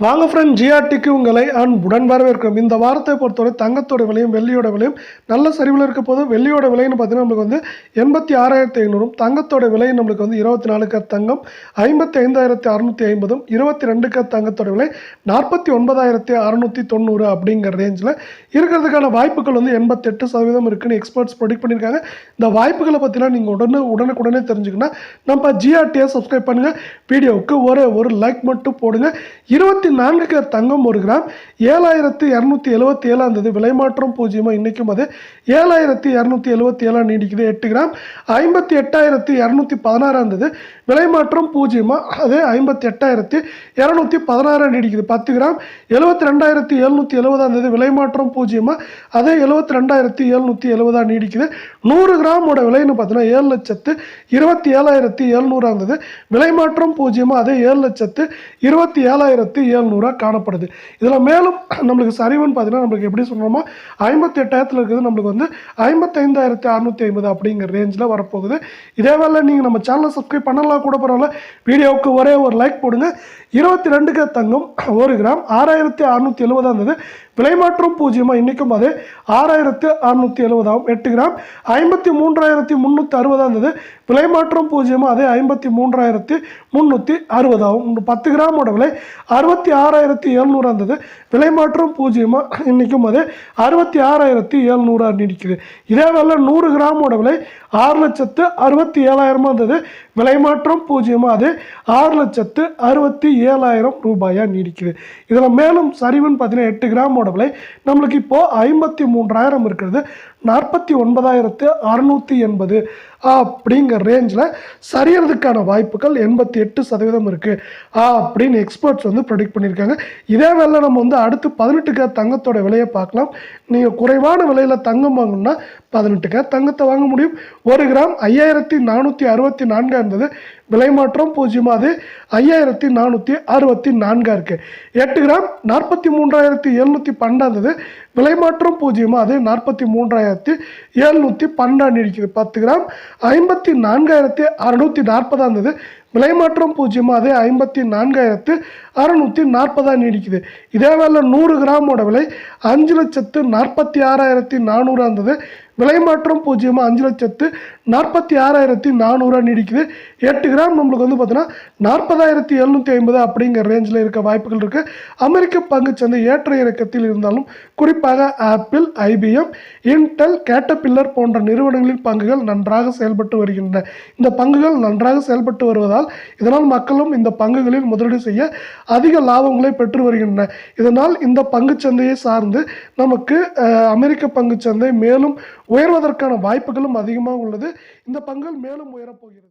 வாங்க ஃப்ரெண்ட் ஜிஆர்டிக்கு உங்களை அன்புடன் வரவேற்கிறோம். இந்த வாரத்தை பொறுத்தவரை தங்கத்தோட விலையும் வெள்ளியோட விலையும் நல்ல சரிவில் இருக்க போது வெள்ளியோட விலைன்னு பார்த்தீங்கன்னா நம்மளுக்கு வந்து எண்பத்தி ஆறாயிரத்தி ஐநூறும் தங்கத்தோட விலை நம்மளுக்கு வந்து இருபத்தி நாலு தங்கம் ஐம்பத்தி ஐந்தாயிரத்தி அறுநூற்றி ஐம்பதும் இருபத்தி ரெண்டு தங்கத்தோட விலை நாற்பத்தி ஒன்பதாயிரத்தி அறுநூற்றி தொண்ணூறு அப்படிங்கிற ரேஞ்சில் இருக்கிறதுக்கான வாய்ப்புகள் வந்து எண்பத்தெட்டு சதவீதம் இருக்குன்னு எக்ஸ்பர்ட்ஸ் ப்ரொடிக்ட் பண்ணியிருக்காங்க. இந்த வாய்ப்புகளை பற்றிலாம் நீங்கள் உடனே உடனுக்குடனே தெரிஞ்சுக்கணும் நம்ம ஜிஆர்டியை சப்ஸ்கிரைப் பண்ணுங்கள் வீடியோவுக்கு ஒரே ஒரு லைக் மட்டும் போடுங்க. இருபத்தி நான்கு கேர் தங்கம் ஒரு கிராம். ஏழாயிரத்து இரநூத்தி எழுபத்தி ஏழாம் தேதி விலை மாற்றம் பூஜ்ஜியமாக இன்றைக்கும் அது ஏழாயிரத்தி இரநூத்தி எழுபத்தி ஏழாம் நீடிக்குது எட்டு கிராம். ஐம்பத்தி எட்டாயிரத்தி இரநூத்தி பதினாறாம் தேதி விலை மாற்றம் பூஜ்ஜியமாக அது ஐம்பத்தி எட்டாயிரத்தி இரநூத்தி பதினாறாம் நீடிக்குது பத்து கிராம் எழுபத்தி ரெண்டாயிரத்தி எழுநூற்றி எழுபதாம் தேதி விலை மாற்றம் பூஜ்ஜியமாக அதே எழுபத்தி ரெண்டாயிரத்தி எழுநூற்றி எழுபதாம் நீடிக்குது நூறு கிராமோட விலைன்னு பார்த்தீங்கன்னா ஏழு லட்சத்து இருபத்தி ஏழாயிரத்தி எழுநூறாம் தேதி விலை மாற்றம் பூஜ்ஜியமாக அதே ஏழு லட்சத்து இருபத்தி ஏழாயிரத்தி எழுநூறா காணப்படுது. இதில் மேலும் நம்மளுக்கு சரிவுன்னு பார்த்தீங்கன்னா நம்மளுக்கு எப்படி சொன்னோமோ ஐம்பத்தி எட்டாயிரத்தில் இருக்குது நம்மளுக்கு வந்து ஐம்பத்தைந்தாயிரத்தி அறநூற்றி ஐம்பது அப்படிங்கிற ரேஞ்சில் வரப்போகுது. இதே வேலை நீங்கள் நம்ம சேனலை சப்ஸ்கிரைப் பண்ணலாம் கூட பரவாயில்ல. வீடியோவுக்கு ஒரே ஒரு லைக் போடுங்க. இருபத்தி ரெண்டுக்கு தங்கம் ஒரு கிராம். ஆறாயிரத்தி அறுநூத்தி எழுபதாக இருந்தது விலை மாற்றம் பூஜ்ஜியமாக இன்றைக்கும் அது. ஆறாயிரத்து அறுநூற்றி எழுபதாகும் எட்டு கிராம். ஐம்பத்தி மூன்றாயிரத்தி முந்நூற்றி அறுபதாக இருந்தது விலை மாற்றம் பூஜ்ஜியமாக அதே. ஐம்பத்தி மூன்றாயிரத்தி முந்நூற்றி அறுபதாகும் பத்து கிராமோட விலை. அறுபத்தி ஆறாயிரத்தி எழுநூறாக இருந்தது விலை மாற்றம் பூஜ்ஜியமாக இன்றைக்கும் அது. அறுபத்தி ஆறாயிரத்தி எழுநூறாக நீடிக்குது. இதே வேலை நூறு கிராமோட விலை. ஆறு லட்சத்து அறுபத்தி ஏழாயிரமாக இருந்தது விலை மாற்றம் பூஜ்ஜியமாக அது ஆறு லட்சத்து அறுபத்தி ஏழாயிரம் ரூபாயாக நீடிக்குது. இதில் மேலும் சரிவுன்னு பார்த்தீங்கன்னா எட்டு கிராமோட விலை நம்மளுக்கு இப்போது ஐம்பத்தி மூன்றாயிரம் இருக்கிறது. நாற்பத்தி ஒன்பதாயிரத்து அறுநூற்றி எண்பது அப்படிங்கிற ரேஞ்சில் சரியறதுக்கான வாய்ப்புகள் எண்பத்தி எட்டு சதவீதம் இருக்குது அப்படின்னு எக்ஸ்பர்ட்ஸ் வந்து ப்ரொடிக்ட் பண்ணியிருக்காங்க. இதே வேலை நம்ம வந்து அடுத்து பதினெட்டுக்கு தங்கத்தோட விலையை பார்க்கலாம். நீங்கள் குறைவான விலையில் தங்கம் வாங்கணும்னா பதினெட்டுக்கு தங்கத்தை வாங்க முடியும். ஒரு கிராம் ஐயாயிரத்தி நானூற்றி அறுபத்தி நான்காக இருந்தது. விலை மாற்றம் பூஜ்ஜியமாக அது ஐயாயிரத்தி நானூற்றி அறுபத்தி நான்காக இருக்குது எட்டு கிராம் நாற்பத்தி மூன்றாயிரத்தி எழுநூற்றி பன்னெண்டாந்தது விலை மாற்றம் பூஜ்ஜியமாக அது நாற்பத்தி மூன்றாயிரத்தி எழுநூற்றி பன்னெண்டாம் இருக்குது பத்து கிராம் ஐம்பத்தி நான்காயிரத்தி அறுநூற்றி நாற்பதாந்தது விலைமாற்றம் பூஜ்ஜியமாக அதே ஐம்பத்தி நான்காயிரத்து அறநூற்றி நாற்பதாக நீடிக்குது. இதே வேலை நூறு கிராமோட விலை அஞ்சு லட்சத்து நாற்பத்தி ஆறாயிரத்தி நானூறாக இருந்தது. விலைமாற்றம் பூஜ்ஜியமாக அஞ்சு லட்சத்து நாற்பத்தி ஆறாயிரத்தி நானூறாக நீடிக்குது. எட்டு கிராம் நம்மளுக்கு வந்து பார்த்தீங்கன்னா நாற்பதாயிரத்தி எழுநூற்றி ஐம்பது அப்படிங்கிற ரேஞ்சில் இருக்க வாய்ப்புகள் இருக்குது அமெரிக்க பங்குச்சந்தை ஏற்ற இறக்கத்தில் இருந்தாலும் குறிப்பாக ஆப்பிள் ஐபிஎம் இன்டெல் கேட்டபில்லர் போன்ற நிறுவனங்களின் பங்குகள் நன்றாக செயல்பட்டு வருகின்றன. இந்த பங்குகள் நன்றாக செயல்பட்டு வருவதால் இதனால் மக்களும் இந்த பங்குகளில் முதலீடு செய்ய அதிக லாபங்களை பெற்று வருகின்றன. இதனால் இந்த பங்குச்சந்தையை சார்ந்து நமக்கு அமெரிக்க பங்குச்சந்தை மேலும் உயர்வதற்கான வாய்ப்புகளும் அதிகமாக உள்ளது. இந்த பங்குகள் மேலும் உயரப்போகிறது